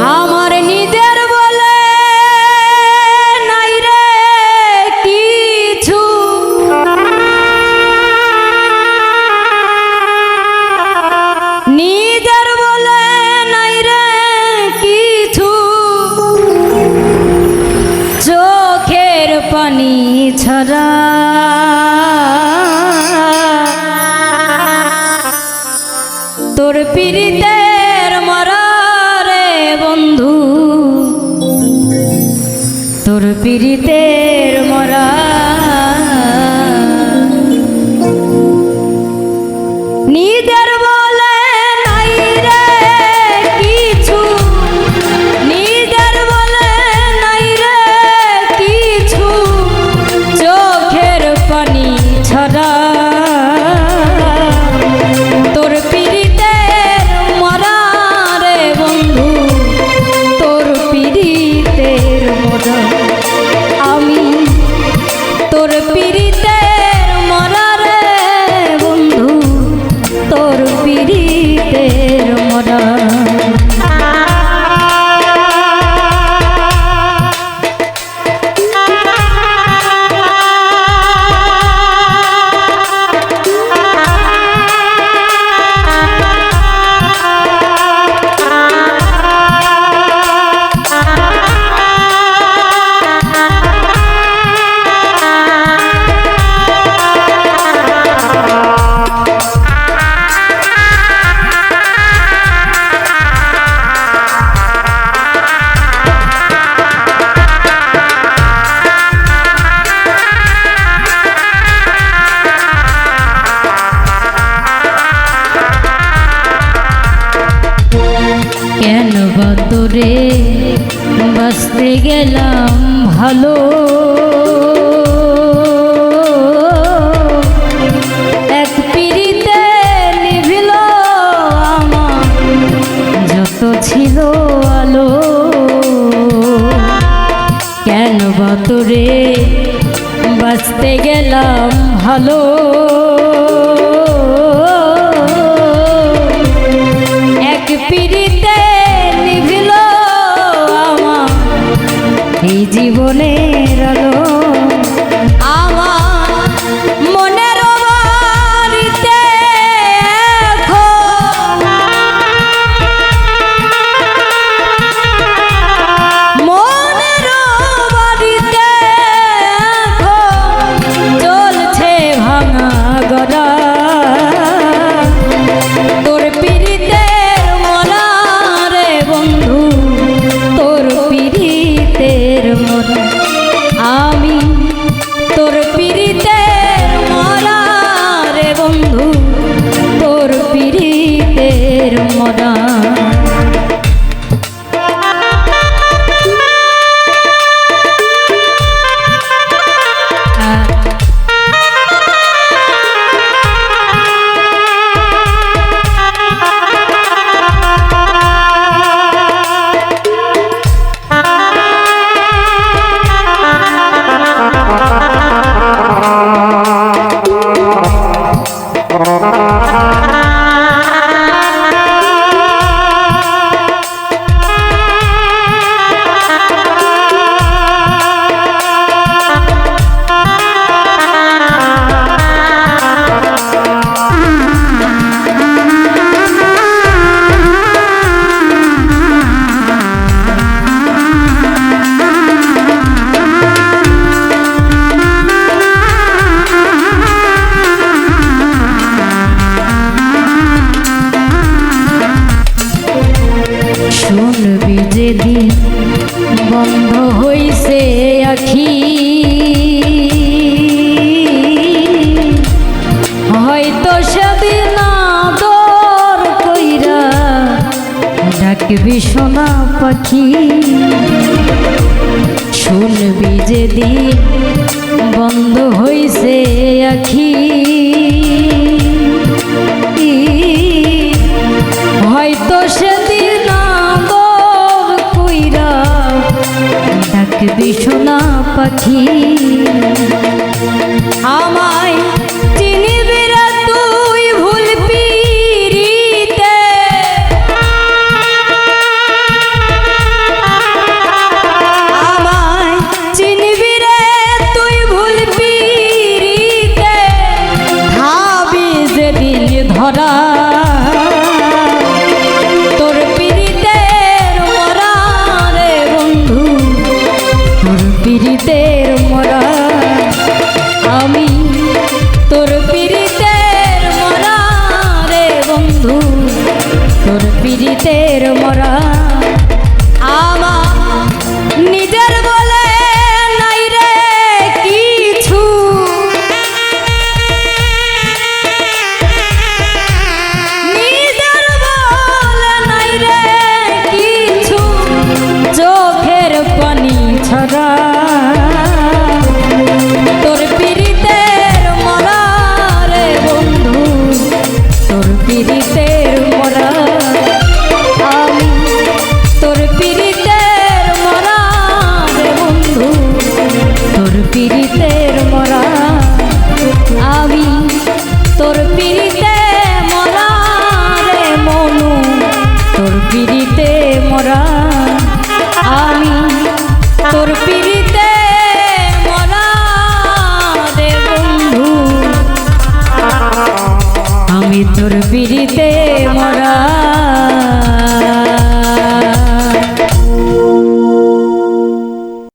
あ、পিড়িতে বাঁচতে গেলাম ভালো। এক পিড়িতে নিভিল আমার যত ছিল আলো। কেন বাতরে বাঁচতে গেলাম ভালো? হইছে আখি। হয়তো সেদিন আদর কইরা ডাকবি সোনা পাখি। শুনবি যেদিন বন্ধ হইছে আখি। সোনা পাখি। আমায় তোর পিড়িতে